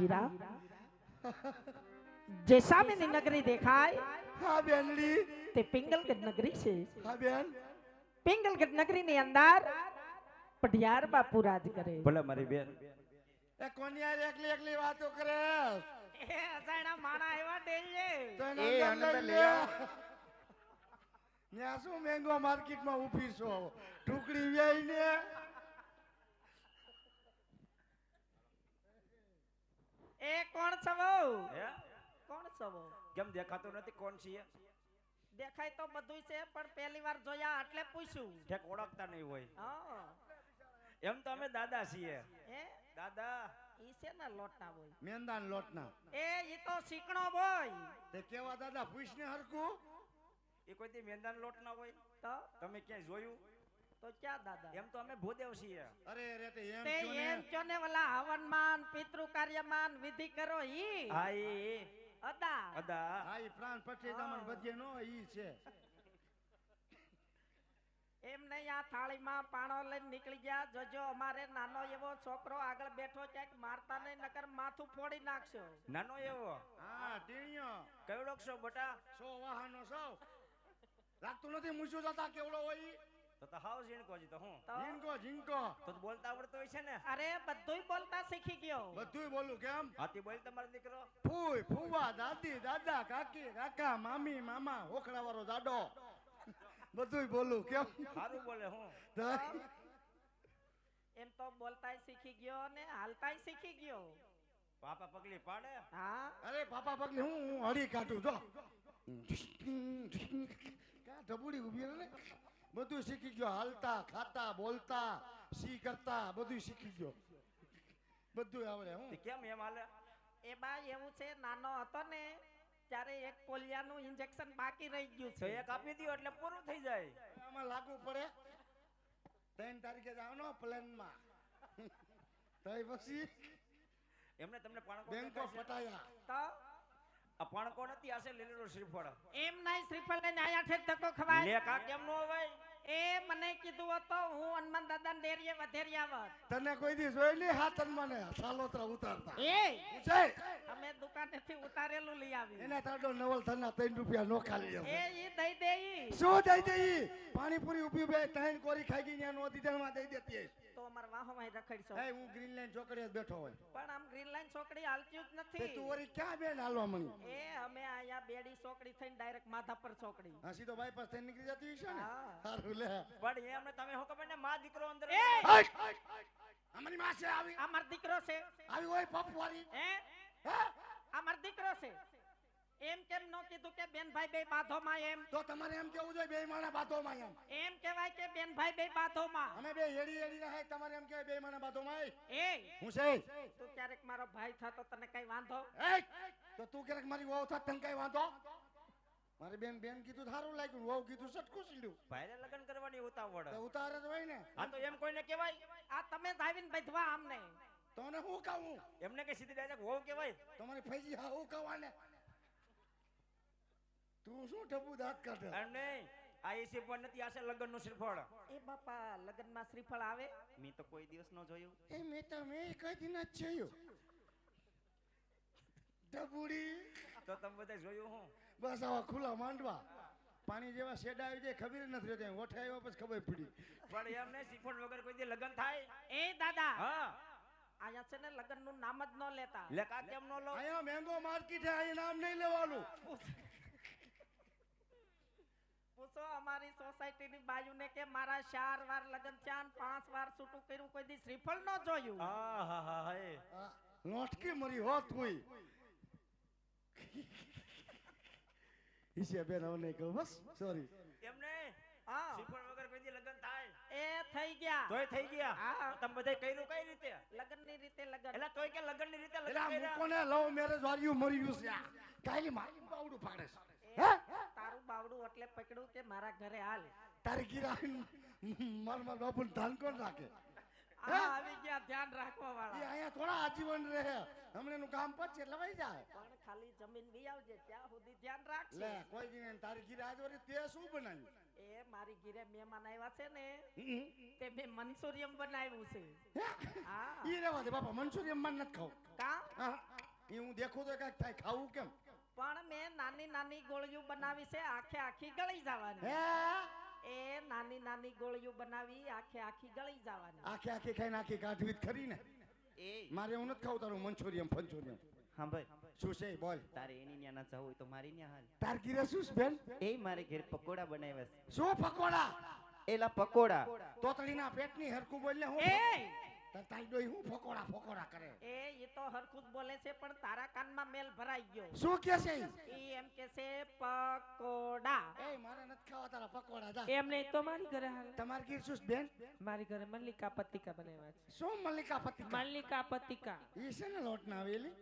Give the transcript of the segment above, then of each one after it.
હીરા જે સામેની નગરી દેખાય હા બેનડી તે પિંગલગઢ નગરી છે. હા બેન. પિંગલગઢ નગરીની અંદર પઢિયાર બાપુ રાજ કરે. ભલે મારી બેન. એ કોની યાર એકલી એકલી વાતો કરે? એ અસાણા માણા એવા ડેલે તો એ અંદર લે. ન્યા શું મેંગો માર્કેટમાં ઊભી છો? ટુકડી વેઈ ને. એ કોણ છવો હે? કોણ છવો કેમ દેખાતું નથી કોણ છીએ દેખાય તો બધુંય છે પણ પહેલી વાર જોયા એટલે પૂછ્યું. ઠેક ઓળખતા નહીં હોય. હા. એમ તો અમે દાદા છીએ. એ દાદા? ઈ છે ને લોટના બોય. મેંદાન લોટના. એ ઈ તો શીકણો બોય. તે કેવા દાદા પૂછ ને હરકું એ કોઈ દી મેંદાન લોટના હોય? તો? તમે ક્યાંય જોયું? તો ક્યાં દાદા? એમ તો અમે ભૂદેવ છીએ. અરે રે તે એમ તે એમ કયો ને વલા હવનમાન પિતૃ કાર્યમાન વિધિ કરો ઈ. હા એ. અદા. અદા. હા ઈ પ્રાણ પક્ષી દમન બધે નો ઈ છે. એમ નહીં આ થાળીમાં પાણો લઈને નીકળી ગયા. જોજો અમારે નાનો એવો છોકરો આગળ બેઠો ક્યાંક મારતા નહીં નકર માથું ફોડી નાખશો. નાનો એવો? હા ટીણીયો કેવડો છો બટા? સો વાહનો સૌ. લાગતું નથી મૂછ્યું જતા કેવડો હોય ઈ? તો તો હાવ ઝીણકો જી તો હું? ઝીણકો ઝીંકો તો બોલતા આવડતો હોય છે ને? અરે બધુંય બોલતા શીખી ગયો. બધુંય બોલું કેમ? હાથી બોલ તમારો દીકરો. ફૂય ફૂવા દાદી દાદા કાકી કાકા મામી મામા ઓખડા વાળો દાડો. બધુંય બોલું કેમ? સારું બોલે હું? એમ તો બોલતાય શીખી ગયો ને હાલતાય શીખી ગયો. પાપા પગલી પાડે? હા. અરે પાપા પગલી હું હું હળી કાઢું જો. કા ઢબુડી ઊભી રહે ને? બધું શીખી ગયો. હાલતા ખાતા બોલતા સી કરતા બધું શીખી ગયો. બધું આવડે હું. કેમ એમ હાલે? એ બા એવું છે નાનો હતો ને ત્યારે એક પોલિયાનું ઇન્જેક્શન બાકી રહી ગયું છે. એક આપી દો એટલે પૂરું થઈ જાય. આમાં લાગુ પડે. ત્રણ તારીખે જવાનો પ્લેનમાં. તઈ પછી એમને તમને પાણકો બેંકો પટાયા. તો? આ પાણકો નથી આશે લીલો શ્રીફળ. એમ નહીં શ્રીફળ લઈને આયા છે તકો ખવાય. લે કા કેમ નો હોય? એ મને કીધું હતો હું હનુમાન દાદા ને ડેરીએ વધેરી આવત તને કોઈ દી જોઈ લી હાથન મને? સાલોતરા ઉતારતા. એ! છે અમે દુકાનેથી ઉતારેલું લઈ આવી એને તાડો નવલ થના ત્રણ રૂપિયા નો ખાલી. એ ઈ દઈ દેઈ. શું દઈ દઈ? પાણીપુરી ઊભી બે ત્રણ કોરી ખાઈ ગઈ ને નો દીધણમાં દઈ દેતી. તો અમાર વાહો માં રખડશો. એ હું ગ્રીન લાઈન ચોકડીએ જ બેઠો હોય. પણ આમ ગ્રીન લાઈન ચોકડી હાલતી જ નથી. તું વળી ક્યાં બેન હાલવા મળી એ અમે અહીંયા બેડી ચોકડી થઈને ડાયરેક્ટ માધાપર ચોકડી. હા સીધો બાયપાસ થઈને નીકળી જતી હશે ને? સારું લે. પણ એમને તમે હો ખબર ને માં દીકરો અંદર એ! અમારી માં છે આવી. અમાર મારો દીકરો છે. આવી હોય પપ વાળી. હે? હે? આ દીકરો છે. એમ કેમ નો કીધું કે બેનભાઈ બે બાધોમાં એમ? તો તમારે એમ કેવું જોઈએ બે માણા બાતોમાં એમ? એમ કહેવાય કે બેનભાઈ બે બાધોમાં. અમે બે હેડી હેડી રહે તમારે એમ કહેવાય બે માણા બાતોમાં એ હું છે? તું ક્યારેક મારો ભાઈ થતો તને કઈ વાંધો? એ તો તું ક્યારેક મારી વહુ થાત તને કઈ વાંધો? મારે બેન બેન કીધું તો સારું લાગ્યું વહુ કીધું સટકું સીડ્યું ભાઈને લગ્ન કરવાની ઉતાવળ. તો ઉતારે જ હોય ને. આ તો એમ કોઈને કહેવાય? આ તમે જ આવીને બધવા આમને. તો હું કહું? એમને કઈ સીધી ડાયરેક્ટ વહુ કહેવાય? તમારી ફૈજી હા હું કહેવાને તું શું ઠપુ દાંત કાઢે? અને નહીં આ એ પણ નથી આશે લગ્નનું શ્રીફળ. એ બાપા લગ્નમાં શ્રીફળ આવે? મેં તો કોઈ દિવસ ન જોયું. એ મેં તો મેં કદી દિન જોયું. ડબુડી તો તમે બધા જોયું હું? બસ આવા ખુલ્લા માંડવા. પાણી જેવા શેડા આવી જાય ખબર નથી રહેતી. ઓઠે આવ્યા પછી ખબર પડી. પણ એમ ને શ્રીફળ વગર કોઈ દી લગ્ન થાય? એ દાદા હા. અહીંયા છે ને લગ્નનું નામ જ ન લેતા. લેતા કા કેમ નો લો. અહીંયા મેંગો માર્કેટ છે નામ નહીં લેવાનું. પૂછો અમારી સોસાયટી ની બાજુ ને કે મારા ચાર વાર લગ્ન થયા પાંચ વાર છૂટું કર્યું કોઈ દી શ્રીફળ ન જોયું? હા હા હા હે લોટકી મરી હોત કોઈ ઈશે બેન હવે નહીં કહું બસ સોરી એમને હા. શ્રીફળ વગર કોઈ દી લગ્ન થાય. એ થઈ ગયા. તોય થઈ ગયા? હા. તમે બધા કર્યું કઈ રીતે? લગ્નની રીતે લગ્ન. એટલે તોય કે લગ્નની રીતે લગ્ન કર્યા? મૂકોને લવ મેરેજ વાળ્યું મર્યું છે આ. કાલી મારી બાવડું પાડે છે. તારું બાવડું એટલે પકડું કે મારા ઘરે હાલ. તારી ગીરા માર માર બાપુ ધાન કોણ રાખે? આ આવી ગયા ધ્યાન રાખવા એ અહીંયા થોડા આજીવન રહે. હમણાં એનું કામ પતશે એટલે વહી જાય. પણ ખાલી જમીન બી આવજે ત્યાં સુધી ધ્યાન લે કોઈ દી તારી ગીરા આજ તે શું બનાવ્યું? એ મારી ગીરે મહેમાન આવ્યા છે ને તે મેં મનસુરિયમ બનાવ્યું છે. હા? ઈ રેવા દે બાપા મંચુરિયનમાં નથી ખાવ. કા? એ હું દેખું તો કાક થાય ખાવું કેમ? પણ મેં નાની નાની ગોળીઓ બનાવી છે આખે આખી ગળી જવાની. એ નાની નાની ગોળીઓ બનાવી આખે આખી ગળી જવાની. આખે આખી ખાઈને આખી કાઢવી ખરી ને એ. મારે હું નથી ખાવું તારું મંચુરિયમ ફંચુરિયમ હા ભાઈ શું છે બોલ. તારે એની ન્યા ના જવું હોય તો મારી ન્યા હાલ. તાર ગીરે શું છે બેન? એ મારે ઘેર પકોડા બનાવ્યા છે. શું પકોડા? એલા પકોડા. તોતળીના પેટની હરકું બોલ ને હું એ! તાર ડોઈ હું ફકોડા ફકોડા કરે. એ એ તો હરખું બોલે છે પણ તારા કાનમાં ગયો શું કે છે? ઈ એમ કે છે પકોડા. એ મારે નથી ખાવા તારા પકોડા જા. એમ નહીં તો મારી ઘરે હાલ. તમાર ઘેર શું બેન? મારી ઘરે મલ્લિકા પતિકા બનાવ્યા છે. શું મલ્લિકા પતિકા મલ્લિકા પતિકા ઈ છે ને લોટ ના આવેલી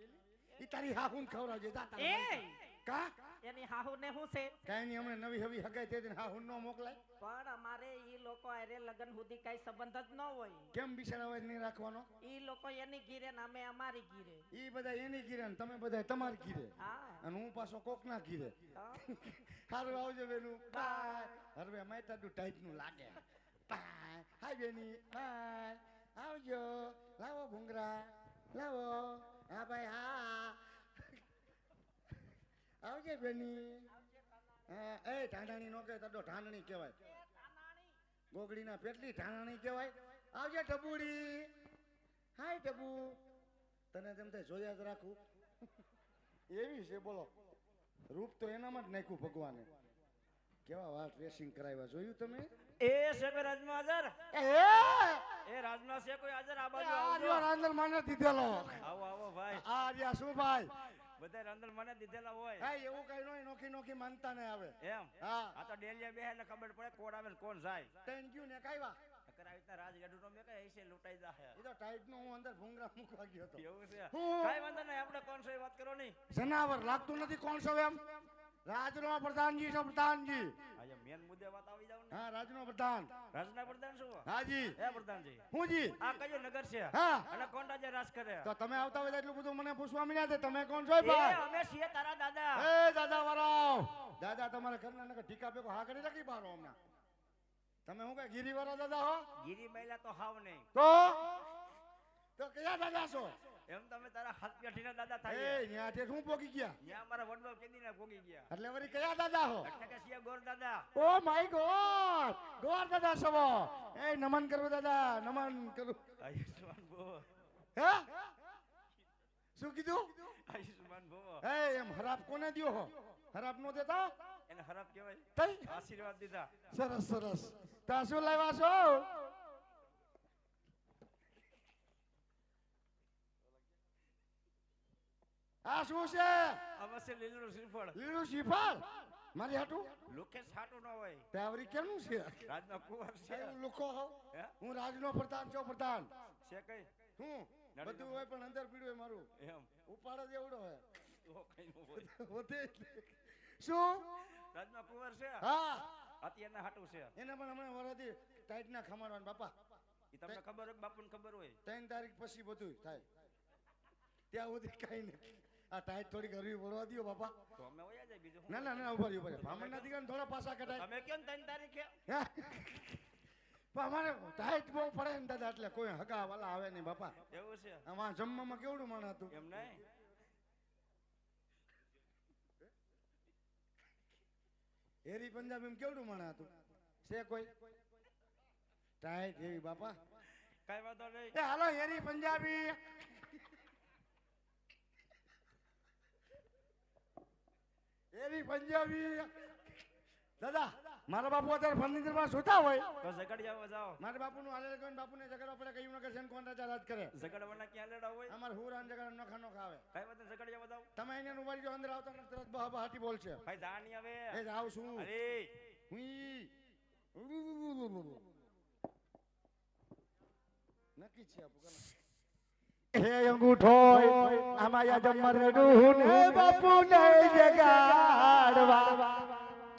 ઈ તારી હાહુન ખવડાવજે જા તારા એ! કા? એની હાહુ ને શું છે? કઈ નહીં હમણાં નવી હવી હગાઈ તેથી દિન નો મોકલાય. પણ અમારે ઈ લોકો અરે લગ્ન સુધી કઈ સંબંધ જ ન હોય. કેમ બિચારા અવાજ નહીં રાખવાનો? ઈ લોકો એની ગીરે ને અમે અમારી ગીરે. ઈ બધા એની ગીરે ને તમે બધા તમારી ગીરે. હા. અને હું પાછો કોકના ગીરે. તો હારું આવજો બેનું. બાય. હરવે માયતાડું ટાઈટનું લાગે. બાય. હાય બેની. બાય. આવજો. લાવો ભૂંગરા. લાવો. હા ભાઈ હા. આવજે બેની. હા એ ઢાંડાણી નો કે તડો ઢાંડણી કહેવાય. ગોગડીના પેટલી ઢાંડણી કહેવાય. આવજે ટબુડી. હાય ટબુ. તને તેમ તે જોયા જ રાખું. એવી છે બોલો. રૂપ તો એનામાં જ નાખ્યું ભગવાને. કેવા વાર ડ્રેસિંગ કરાવ્યા જોયું તમે? એ છે કોઈ રાજમાં હાજર? એ એ રાજમાં છે કોઈ હાજર? આ બાજુ આ આવજો. રાંદલ માને દીધેલો. આવો આવો ભાઈ. આ રહ્યા શું ભાઈ? બધા અંદર મને દીધેલા હોય. હા એવું કઈ નહીં નોખી નોખી માનતા ને આવે. એમ? હા. આ તો ડેલિયા બે એટલે ખબર પડે કોણ આવે ને કોણ જાય. તૈન યુ ને કાઈવા કરાવી તા રાજ ગઢુ નો મે કઈ હશે લૂંટાઈ જાહે. એ તો ટાઈટ નો હું અંદર ભૂંગરા મૂકવા ગયો તો એવું છે? કાઈ વાંધો નહીં આપણે કોણ સો વાત કરો નહીં. જનાવર લાગતું નથી કોણ સો એમ? રાજનો પ્રધાનજી સો પ્રધાનજી. મેન મુદ્દે વાત આવી જાવ ને. હા રાજનો પ્રધાન. રાજના પ્રધાન શું? હાજી. એ પ્રધાનજી. હું જી. આ કયો નગર છે? હા. અને કોણ રાજા રાજ કરે? તો તમે આવતા હોય એટલું બધું મને પૂછવા મળ્યા છે. તમે કોણ છો ભાઈ અમે છીએ તારા દાદા. એ દાદા વરાવ. દાદા તમારા ઘરના નગર ઢીકા પેકો હા કરી રાખી બારો હમણાં. તમે હું કે ગીરી વાળા દાદા હો? ગીરી મહિલા તો હાવ નહીં. તો? તો કયા દાદા છો? એમ તમે તારા હાથ પેઠીના દાદા એ થાય ન્યા તે શું પોગી ગયા? ત્યાં અમારા વડવા કેદીના ભોગી ગયા. એટલે વળી કયા દાદા હો? એટલે કે ગોર દાદા. Oh my God! ગોર દાદા સવો એ નમન કરું દાદા નમન કરું. આયુષ્માન ભવો. હે? શું કીધું? આયુષ્માન ભવો. એ એમ હરાપ કોને દિયો હો? હરાપ નો દેતા? એને હરાપ કહેવાય. આશીર્વાદ દીધા. સરસ સરસ. તા શું લાવ્યા છો? આ શું છે? અવશ્ય લીલું શ્રીફળ. લીલું શ્રીફળ? મારી હાટું? લોકે સાટું ન હોય. તાવરી કેનું છે? રાજનો કુંવર છે. એવું લુકો હો? હે? હું રાજનો પ્રધાન છું પ્રધાન? છે કઈ? હું? બધું હોય પણ અંદર પીડ્યું હોય મારું. એમ. ઉપાડ જ એવડો હોય. શું? રાજનો કુંવર છે? હા. અત્યારના હાટું છે. એને પણ હમણાં વરાથી ટાઈટ ના ખમાડવાનું બાપા. એ તમને ખબર હોય બાપુને ખબર હોય? ત્રણ તારીખ પછી બધું થાય. ત્યાં સુધી કઈ નથી. આ ટાઈટ થોડી ગરમી પડવા દો બાપા. તો અમે વયા જાય બીજું ના ના ના ઊભા રહ્યો ઊભા રહ્યો. ભામણના દીકરાને થોડા પાસા કઢાય. તમે કેમ ત્રણ તારીખે? પણ અમારે ટાઈટ બહુ પડે ને દાદા એટલે કોઈ હગા વાલા આવે નહીં બાપા. એવું છે? આમાં જમવામાં કેવડું મણ હતું? એમ નહીં? હેરી પંજાબી કેવડું મણ હતું? છે કોઈ? ટાઈટ એવી બાપા. કઈ વાંધો નહીં. હાલો હેરી પંજાબી. હેરી પંજાબી દાદા મારા બાપુ અત્યારે ફર્નિચરમાં સુતા હોય. તો ઝઘડ જાવ જાવ મારા બાપુ નું હાલે કોઈ બાપુ ને ઝઘડવા આપણે કયું નગર છે ને કોણ રાજા રાજ કરે. ઝઘડવાના ક્યાં લેડા હોય? અમાર હુરાન ઝઘડા નો ખાનો ખાવે કઈ વાત ઝઘડ જાવ જાઓ તમે એને ઉભારી જો અંદર આવતા તરત બહા બહાટી બોલશે. ભાઈ જા નહીં આવે એ જાવ છું. અરે. હું નક્કી છે આપું હે અંગૂઠો આમાં યા જમરડું હે બાપુ ને જગાડવા.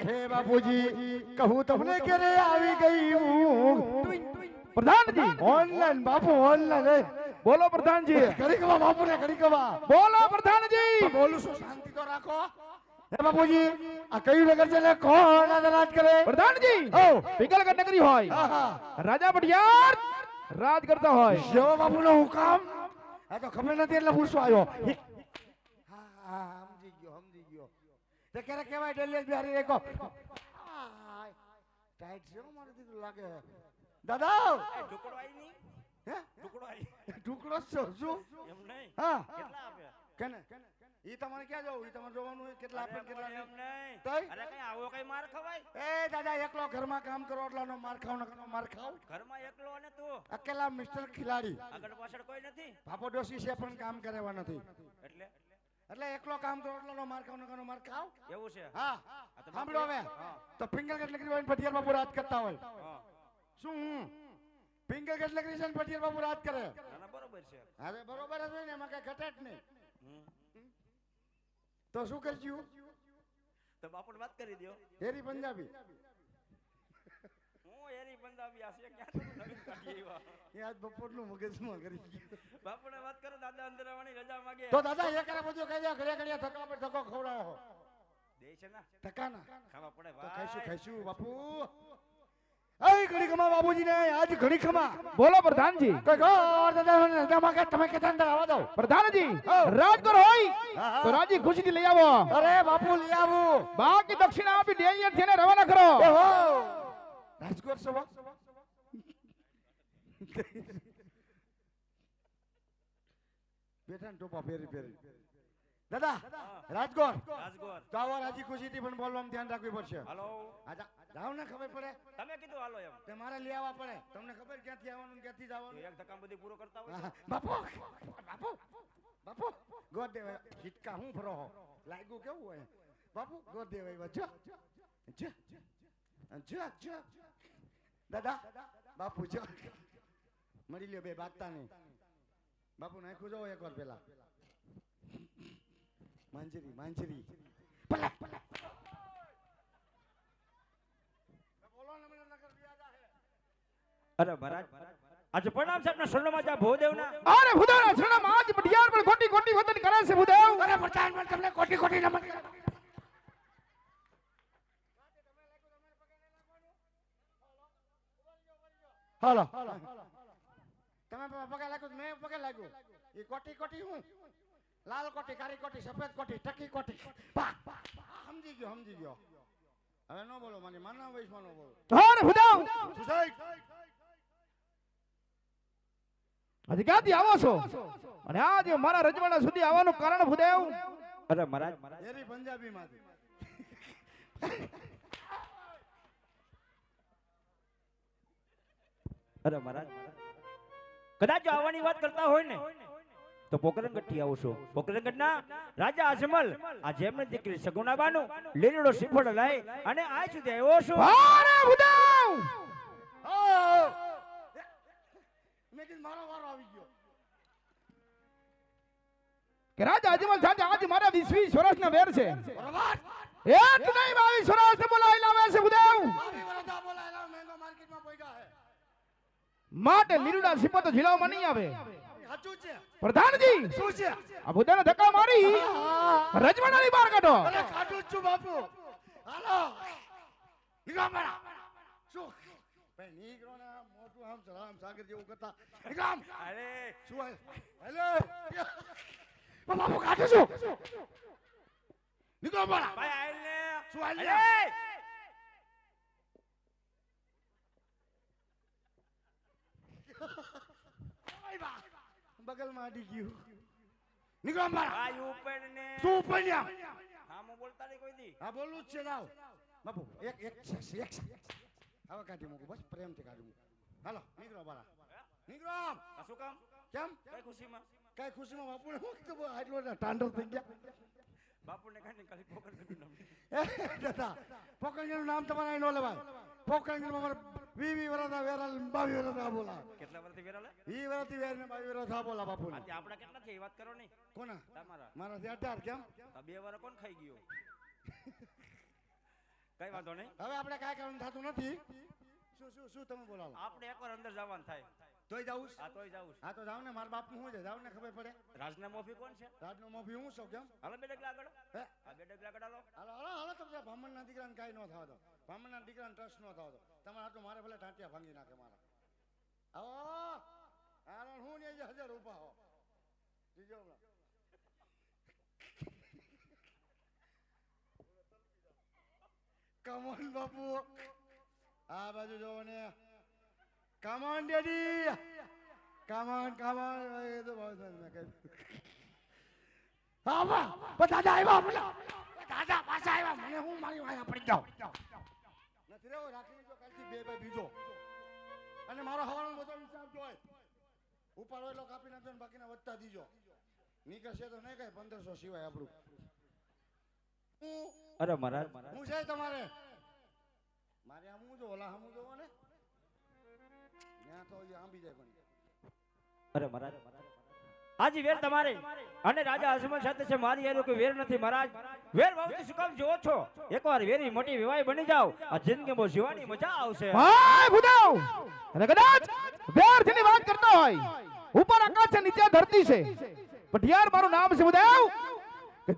હે બાપુજી કહું તમને ક્યારે આવી ગઈ હું પ્રધાનજી ઓનલાઈન બાપુ ઓનલાઈન બોલો પ્રધાનજી. ઘડી કવા બાપુ ને ઘડી કવા બોલો પ્રધાનજી. બોલું છું શાંતિ તો રાખો. હે બાપુજી આ કયું નગર છે ને? કોણ રાજ કરે? પ્રધાનજી ઓ. પિંગલગઢ નગરી હોય. આહા રાજા ભટિયાર રાજ કરતા હોય. જો બાપુ નો હુકામ હા તો ખબર નથી એટલે પૂછવા આવ્યો. હા. હા સમજી ગયો સમજી ગયો. તો ક્યારે કહેવાય ડેલી બિહારી રેકો ટાઈટ છે મારે દીધું લાગે. દાદા! ઢુકડો આવી નહીં. હે? ઢુકડો આવી ઢુકડો શું શું? એમ નહીં. હા. કેટલા આપે કેને કેને? ઈ તમારે ક્યાં જવું? ઈ તમારે જોવાનું હોય કેટલા આપે કેટલા એમ નહીં. અરે કઈ આવો કઈ માર ખવાય? એ દાદા એકલો ઘરમાં કામ કરો એટલાનો માર ખાવ નકરનો માર ખાવ. ઘરમાં એકલો અને તું? અકેલા મિસ્ટર ખિલાડી? આગળ પાછળ કોઈ નથી? પાપો ડોસી છે પણ કામ કરેવા નથી. એટલે? એટલે એકલો કામ કરો એટલાનો માર ખાવ નકરનો માર ખાવ. એવું છે? હા. તો સાંભળો હવે. તો ફિંગર કેટલી કરી હોય ને બાપુ રાત કરતા હોય. શું હું? ફિંગર કેટલી કરી છે ને બાપુ રાત કરે? બરોબર છે. અરે બરોબર જ હોય ને એમાં કઈ ઘટે જ નહીં. તો શું કરજો? તો બાપુ વાત કરી દો હેરી પંજાબી. હું હેરી પંજાબી આ છે ક્યાં તો નવીન કાઢી આવ્યા? આજ બપોરનું મગજમાં કરી ગયું. બાપુને વાત કરો દાદા અંદર આવવાની રજા માંગે. તો દાદા એ કરે બધું કહી દે ઘડિયા ઘડિયા થકા પર ધક્કો ખવડાવો. દે છે ના. ધક્કા ના ખાવા પડે. તો ખાઈશું ખાઈશું બાપુ. અય ઘડી ખમા બાબુજીને આજ ઘડી ખમા. બોલો પ્રધાનજી. તમે કે અંદર આવવા દો. પ્રધાનજી રાજગોર હોય હા, હા. તો રાજી ખુશીથી લઈ આવો. અરે બાપુ લઈ આવો. બાકી દક્ષિણા આપી ડેલિયર થઈને રવાના કરો. ઓહો રાજકોટ સભા. બેઠા ટોપા ફેરી ફેરી દાદા રાજગોર. રાજગોર. તો આવો રાજી ખુશીથી પણ બોલવામાં ધ્યાન રાખવી પડશે. હાલો. આ ને ખબર પડે. તમે કીધું હાલો એમ. તે મારે લઈ આવવા પડે. તમને ખબર ક્યાંથી આવવાનું ક્યાંથી જવાનું? એક ધક્કા બધી પૂરો કરતા હોય બાપુ બાપુ બાપુ ગોદ દેવા હિટકા હું ફરો લાગ્યું કેવું હોય? બાપુ ગોદ દેવા જો જો જો જો. દાદા બાપુ જો. મળી લ્યો બે બાગતા નહીં. બાપુ નાખું જો એકવાર પેલા માંજરી માંજરી પલા પલા ને અરે મહારાજ આજે પ્રણામ સાહેબ ના સ્વર્ણમાં જા ભોદેવ ના અરે ભૂદેવના શરણમાં આજ પટિયાર પણ ખોટી ખોટી વતન કરે છે ભૂદેવ. અરે પ્રધાન પણ તમને કોટી કોટી નમન કરે. હાલો. તમે પ- પગે લાગ્યું મેં પગે લાગ્યું. એ કોટી કોટી હું? લાલ કોટી કાળી કોટી સફેદ કોટી ટકી કોટી. સમજી ગયો સમજી ગયો. હવે નો બોલો મારી માના વયસમાં નો બોલો. ધોર ભૂદેવ! શું આજે ક્યાંથી આવો છો? અને આજે મારા રજવાડા સુધી આવવાનું કારણ ભૂદેવ? અરે મહારાજ એરી પંજાબી માંથી અરે મહારાજ. કદાચ જો આવવાની વાત કરતા હોય ને તો પોકરણગઢ આવશો આવું ના રાજા અજમલ આ જેમની દીકરી સગુણાબાનું લીલડો શ્રીફળ લાઈ અને આ સુધી આવ્યો છું. અરે ભૂદેવ! મેં કીધું મારો વારો આવી ગયો. કે રાજા અજમલ સાથે આજ મારા વીસ વીસ વર્ષના વેર છે. બરાબર? એક નહીં બાવીસ વર્ષ બોલાવી લાવે છે ભૂદેવ મેંગો માર્કેટમાં હે માટે લીલુડા સિપતો જિલ્લામાં નહીં આવે. સાચું છે? પ્રધાનજી! શું છે? આ ભૂદેવને ધક્કા મારી. રજવાડાની બહાર કાઢો. અરે ખાટું જ છું બાપુ. હાલો. નીકળો મારા. શું? ભાઈ નીકળો ને મોટું આમ સલામ સાગર જેવું કરતા. નીકળો અરે. શું હેલો. બાપુ કાઢું છું. નીકળો મેળા ભાઈ આયલ ને. શું હાલ અરે બગલમાં અડી ગયું. નીકળો મેળા આ ઉપર ને શું હા હું બોલતા નહીં કોઈ દી. હા બોલું જ છે જાવ બાપુ એક એક એક. હવે કાઢી મૂકું બસ પ્રેમથી કાઢી મૂકું. હાલો નીકળો બારા નીકળો શું કામ? કેમ? કઈ ખુશીમાં? કઈ ખુશીમાં? બાપુને હું કીધું આટલો ટાંડો થઈ ગયા. બાપુને કઈ ખાલી એ દાદા પોકરણજીનું નામ તમારે ન લેવાય. પોકરણજીમાં માં વી વી વરસ વેરા બાવી વરસ આ બોલા. કેટલા વર્ષથી વેરાલે? વી વરસથી વેર ને બાવી વરસ આ બોલા બાપુ આપડા કેટલા છે? એ વાત કરો નહીં. કોના? તમારા. મારાથી અઢાર કેમ? બે વાર કોણ ખાઈ ગયો? કઈ વાંધો નહીં. હવે આપણે કાંઈ કરવાનું થતું નથી. શું શું શું તમે બોલાવો? આપણે એકવાર અંદર જવાનું થાય. તોય જાઉં હા તોય જાવું હા તો જાવ ને મારા બાપ શું છે? જાવ ને ખબર પડે? રાજના મોફી કોણ છે? રાજનો મોફી હું છું કેમ? હાલો બે ડગલા આગળ. હે? આ બે ડગલા આગળ હાલો. હાલો હાલો હાલો તમને બ્રાહ્મણના દીકરાને કાંઈ ન થવા દો બ્રાહ્મણના દીકરાને ટ્રસ્ટ ન થવા દો તમારે આટલું મારે ભલે ટાંટિયા ભાંગી નાખે મારા. આવો! હાલો હું ને હજાર ઊભા હો. જીજો હમણાં. કમોન બાપુ. આ બાજુ જોવો ને. Come on on, come on. એ તો બહુ સરસ મેં કહ્યું. બા પણ દાદા આવ્યા પેલા દાદા પાછા આવ્યા મને હું મારી વાયા પડી જાઉં? નથી રેવો રાખી લીધો કાલથી બે બે બીજો. અને મારો હવાનો બધો હિસાબ જોય. ઉપાડો એટલો કાપી નાખજો ને બાકીના વધતા દીજો. નીકળશે તો નહીં કઈ પંદરસો સિવાય આપણું. હું અરે મહારાજ. હું છે તમારે? મારે આમ હું જો ઓલા હમું જોવો ને? અરે મહારાજ આજે વેર તમારે. અને રાજા અજમલ સાથે છે મારી યાર કોઈ વેર નથી મહારાજ. વેર વાવતી શું કામ જોવો છો? એકવાર વેરી મોટી વિવાહ બની જાવ આ જિંદગીમાં જીવાની મજા આવશે. હાય ભૂદાવ! અને કદાચ વેરથી વાત કરતો હોય. ઉપર આકાશ છે નીચે ધરતી છે. પઢિયાર મારું નામ છે ભૂદાવ.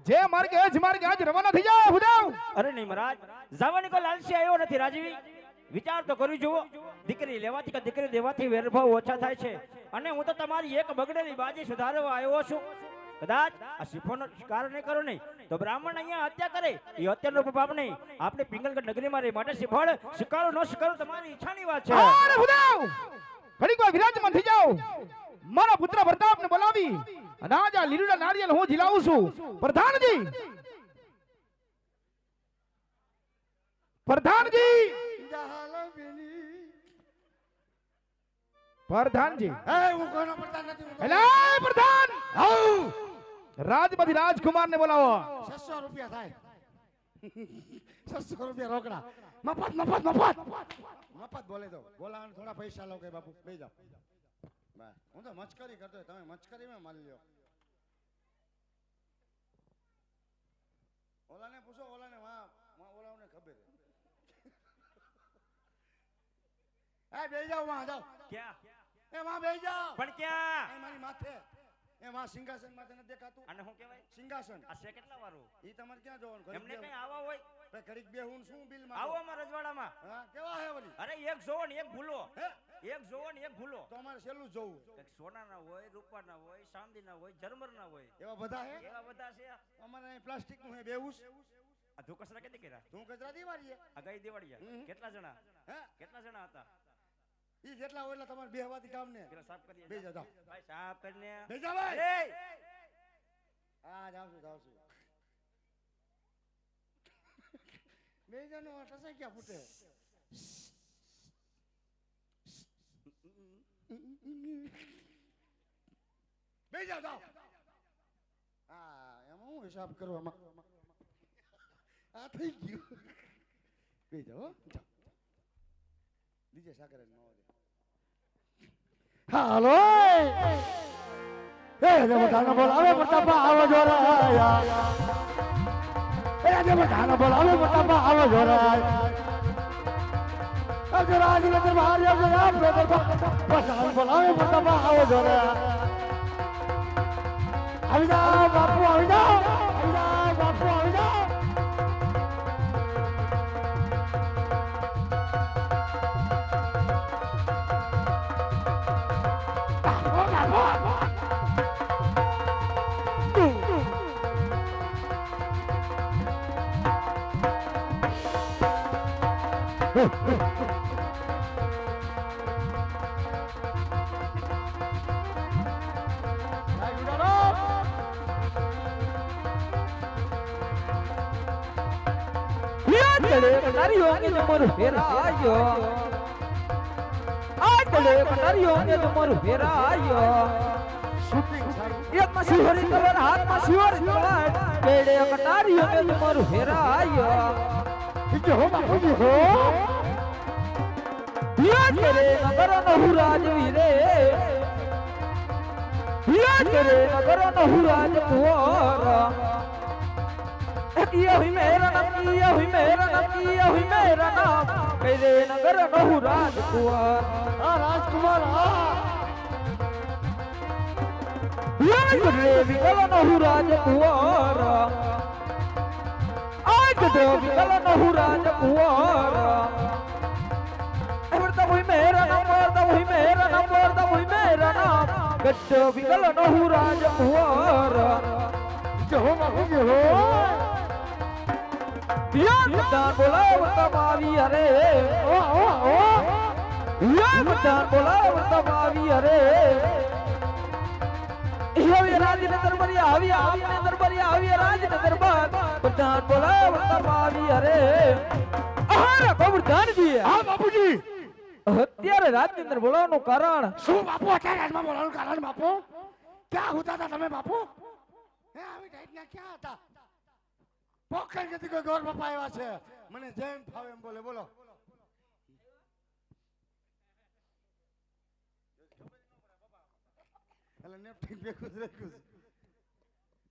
જે માર્ગે જ માર્ગે આજ રવાના થઈ જાવ ભૂદાવ. અરે નહીં મહારાજ જવાની કોઈ લાલસી આવ્યો નથી રાજવી. વિચાર તો કરી જુઓ. દીકરી લેવાથી કે દીકરી દેવાથી વેરભાવ ઓછા થાય છે. અને હું તો તમારી એક બગડેલી બાજી સુધારવા આવ્યો છું. કદાચ આ સિફોનો શિકાર નહીં કરો નહીં, તો બ્રાહ્મણ અહીંયા હત્યા કરે, એ હત્યાનો પાપ નહીં. આપણે પિંગલગઢ નગરીમાં રહી માટે શિફળ, શિકારો ન શિકારો, તમારી ઈચ્છાની વાત છે. ઘડીક વાર વિરાજમાન થઈ જાઓ. મારા પુત્ર પ્રતાપને બોલાવી અને આજ નારિયેલ હું જીલાવું છું. પ્રધાનજી જાહાલો બેની. પ્રધાનજી એ હું કોઈનો પ્રધાન નથી હું તો- એલા પ્રધાન આવ રાજમાંથી રાજકુમારને બોલાવો છસો રૂપિયા થાય છસો રૂપિયા રોકડા મફત મફત મફત મફત બોલે દો બોલાવાનું થોડા પૈસા લો કે બાપુ બે જાઓ બસ હું તો મચકરી કરતો હોય, તમે મચકરીમાં મારી લ્યો ઓલાને પૂછો ઓલાને વાં વાં ઓલાને ખબર હે એ બે જાઓ વાં જાઓ ક્યાં એ વાં બે જાઓ. પણ ક્યાં? એ મારી માથે. એ વાં સિંહાસન માથે ન દેખાતું. અને શું કહેવાય? સિંહાસન. આ છે કેટલા વારું ઈ તમારે ક્યાં જોવાનું? ઘડીક એમને કઈ આવા હોય? ભાઈ બે હું શું બિલ આવો માં અમારા રજવાડામાં. હા કેવા હે વળી? અરે એક જોવો ને એક ભૂલો. એક જોવો ને એક ભૂલો. તો અમારે છેલ્લું જોવું. સોનાના હોય રૂપાના હોય ચાંદીના હોય જર્મરના હોય. એવા બધા હે? એવા બધા છે? અમારે અહીં પ્લાસ્ટિકનું હે બેવું આ ધૂ કચરા કેટલી કર્યા? તું કચરા દીવારીએ આ ગઈ દિવાળીયા હમ. કેટલા જણા? હે? કેટલા જણા હતા? ઈ જેટલા હોય એટલા તમારે બેહવાથી કામ ને પેલા સાફ કરી બે જાવ ભાઈ સાફ કરીને બે જા ભાઈ. હા જાવ છું જાવ છું બે જણનો ટસા ક્યાં ફૂટે? બે જાવ હા એમાં હું હિસાબ કરવામાં? આ થઈ ગયું. બે જાઓ હો, જાઓ. દીજે સાગર ન હાલો એ જે બધાને બોલાવે પ્રતાપા આવો જોરાયા એ જે બધાને બોલાવે પ્રતાપા આવો જોરાય અજ રાજ ને દરબાર યા ગયા પ્રતાપા બધાને બોલાવે પ્રતાપા આવો જોરાયા આવી જાઓ બાપુ આવી જાઓ પટારીઓ કે જમર ફેરાયો આટલે પટારીઓ કે જમર ફેરાયો એકમાં શિવરી કલર હાથમાં શિવરી કલર બેડે પટારીઓ કે જમર ફેરાયો બીજો હો. યાદ કરે નગર નહુ રાજવી રે યાદ કરે નગર નહુ રાજ કુંવર. કિયા હુઈ મેરા નામ કિયા હુઈ મેરા નામ કિયા હુઈ મેરા નામ કહી દે નગર નહુ રાજ કુંવર. આ રાજકુમાર હા. યાદ કરે વિકલ નહુ રાજ કુંવર. આજ કરે વિકલ નહુ કુંવર. મેરા નામ વરતા હુઈ મેરા નામ વરતા હુઈ મેરા નામ ગઢ વિકલ નહુ રાજ કુંવર બીજો હો બાપુ બીજો યા બધાન બોલાવતા આવી અરે ઓ ઓ ઓ યા બધાન બોલાવતા આવી અરે આવી રાજને દરબારી આવી આવીને દરબારી આવી રાજને દરબાર બધાન બોલાવતા આવી અરે આહારા ગોવર્ધનજી હા બાપુજી અત્યારે રાજની બોલાવવાનું કારણ શું? બાપુ, અત્યારે રાજમાં બોલાવવાનું કારણ બાપુ? ક્યાં હોતા હતા તમે બાપુ? હે, આવી ટાઈપના ક્યાં હતા? પોખર નથી કોઈ ગોર બાપા આવ્યા છે. મને જેમ ફાવે એમ બોલે, બોલો. એટલે જ રાખ્યું છે.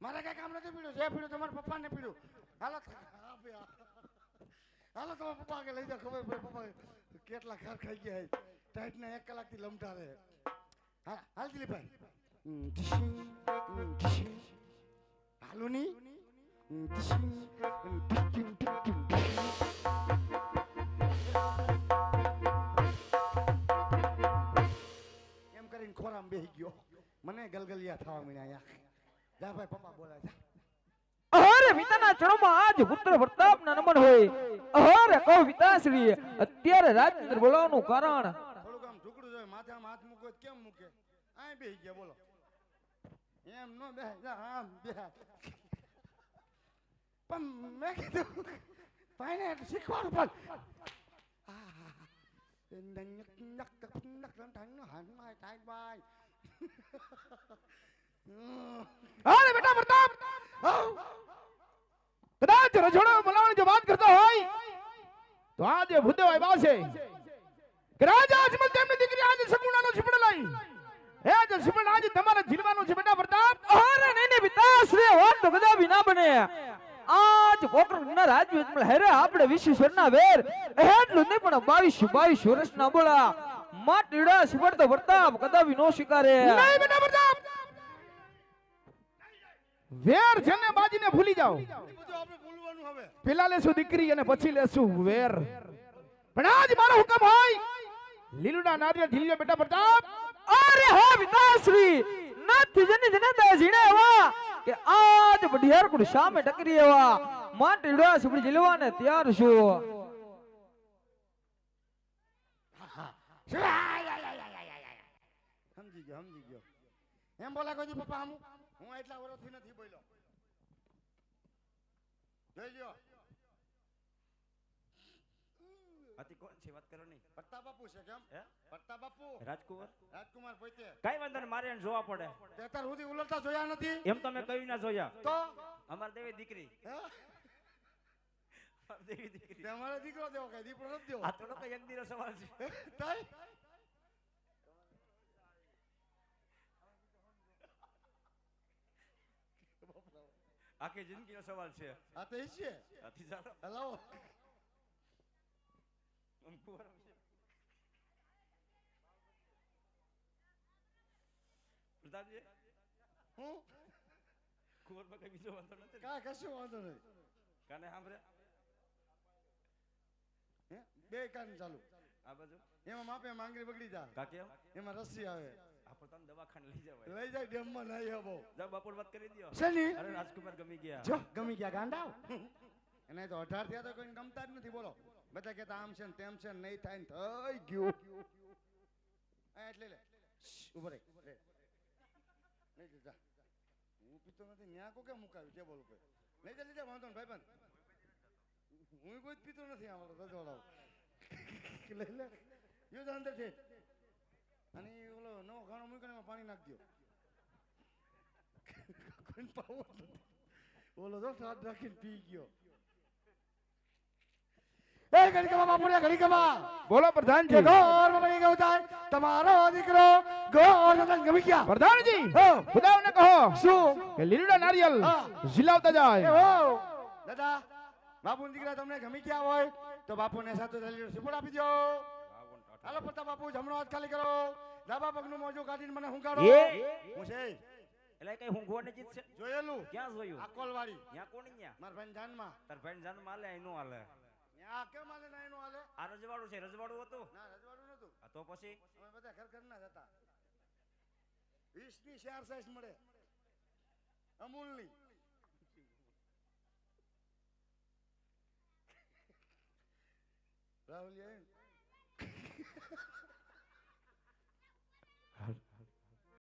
મારે કઈ કામ નથી પીડ્યું, જે પીડ્યું તમારા પપ્પાને પીડ્યું. હાલો. હાલો તમે પપ્પા કે લઈ જાઓ ખબર પડે પપ્પા કેટલા ખાર ખાઈ ગયા ટાઈટ ને એક કલાકથી લમતા રહે હા હાલ દિલીપભાઈ. હાલો ની. એમ કરીને ખોરામ બેહી ગયો. મને ગલગલિયા થવા મળ્યા જા ભાઈ પપ્પા બોલાય જા. અરે પિતાના ચરણમાં આજ પુત્ર પ્રતાપના નમન હોય. અરે કહો પિતાશ્રી અત્યારે રાજેન્દ્ર બોલાવવાનું કારણ. થોડુંક આમ ઢુકડું જોઈએ માથે આમ હાથ મૂકો કેમ મૂકે? આય બેહી ગયા બોલો. એમ નો બે આમ બે પણ મેં કીધું ભાઈને શીખવાડું પણ. અરે બેટા પ્રતાપ કદાચ રજોડા બોલાવવાની જો વાત કરતો હોય તો આજે ભૂદેવ આવ્યા છે કે રાજા અજમલ તેમની દીકરી આજે સગુણાનો છીપડ લઈ. હે જે છીપડ આજે તમારે જીલવાનો છે બેટા પ્રતાપ. અરે નહીં નહીં પિતાશ્રી વાત તો કદાપી વિના બને. આજ કોકરના રાજ્ય હેરે આપણે વિશ્વેશ્વરના વેર. એટલું નહીં પણ બાવીસ બાવીસ વર્ષના બોલા. માટીડા છીપડ તો પ્રતાપ કદાપી નો સ્વીકારે. નહીં બેટા પ્રતાપ. વેર જેને બાજીને ભૂલી જાઓ. પેલા લેશું દીકરી અને પછી લેશું વેર? પણ આજ મારો હુકમ હોય. લીલુડા નારિયેળ ઢીલ્યો બેટા પ્રતાપ અરે હો વિનાશ્રી નથી જને જને દાજીને એવા કે આજ બઢિયાર કુડ સામે ટકરી એવા માટડા શિવર જીલવાને તૈયાર છું. સમજી ગયો સમજી ગયો. એમ બોલા કોઈ પપ્પા હમું? હું એટલા વર્ષથી નથી બોલ્યો. જોઈ લ્યો. આથી કોણ છે વાત કરો નહીં. પટ્ટા બાપુ છે કેમ? હે? પટ્ટા બાપુ રાજકુમાર રાજકુમાર પોતે. કઈ વાંધો નહીં મારે જોવા પડે. તેતર સુધી ઉલટતા જોયા નથી? એમ તમે કયું ના જોયા. તો? અમાર દેવી દીકરી. દેવી દીકરી. તમારો દીકરો દેવો કઈ દીકરો નથી દેવો? આ તો એક દીરો સવાલ છે આખી જિંદગીનો સવાલ છે. આ તો છે. આથી ચાલો. હલાવો હું? કુંવરમાં કઈ બીજો વાંધો નથી? કાંઈ કશું વાંધો નહીં. કાને સાંભળે? બે કાન ચાલુ. આ બાજુ? એમાં માપે માંગરી બગડી જા. કા એમાં રસી આવે. પોતાનું દવાખાને લઈ જવાય. લઈ જાય ડેમમાં નાઈ આવો. જાઓ બપોર વાત કરી દ્યો. શેની અરે રાજકુમાર ગમી ગયા. જો ગમી ગયા ગાંડા એને તો અઢાર થયા તો કોઈને ગમતા જ નથી બોલો. બધા કહેતા આમ છે ને તેમ છે ને નહીં થાય ને થઈ ગયું. આ એટલે લે. રહે રે. લઈ જા, જા. હું પીતો નથી ન્યા કો કેમ મુકાવ્યું? છે બોલું ભાઈ લઈ જા લઈ જા વાંધો ને પણ હું કોઈ પીતો નથી અમારો રજવાડાઓ. લઈ લે. યો તો અંદર છે અને ઓલો નવો ઘાણો મૂક્યો એમાં પાણી નાખ દો કોઈને પાવો ઓલો જો સાત રાખીને પી ગયો. એ ઘડી કમા બાપુને ઘડી કમા બોલો પ્રધાનજી. ગોરમાં બની ગયો થાય. તમારો દીકરો ગોર નતન ગમી ગયા. પ્રધાનજી હો. ખુદાઓને કહો શું? કે લીલુડા નારિયેલ ઝીલાવતા જાય. હો. દાદા બાપુ દીકરા તમને ગમી ગયા હોય તો બાપુને સાથે થેલી સિપોડ આપી દો હાલો પ્રતાપ બાપુ જમણો હાથ ખાલી કરો. ડાબા પગનું મોજું કાઢીને મને હુંકારો એ? હું છે. એટલે કઈ હું ગોને જીત છે? જોયેલું? ક્યાં જોયું? આ કોલવાડી ત્યાં કોણ ન્યા? મારા ભાઈ જાનમાં. તાર ભાઈ જાન માલે એનું હાલે. ત્યાં કેમ હાલે ના એનું હાલે? આ રજવાડું છે રજવાડું હતું? ના રજવાડું નતું આ તો પછી? અમે બધા ઘર ઘર ના હતા. વીસની શેર સાઈઝ મળે. અમૂલની રાહુલ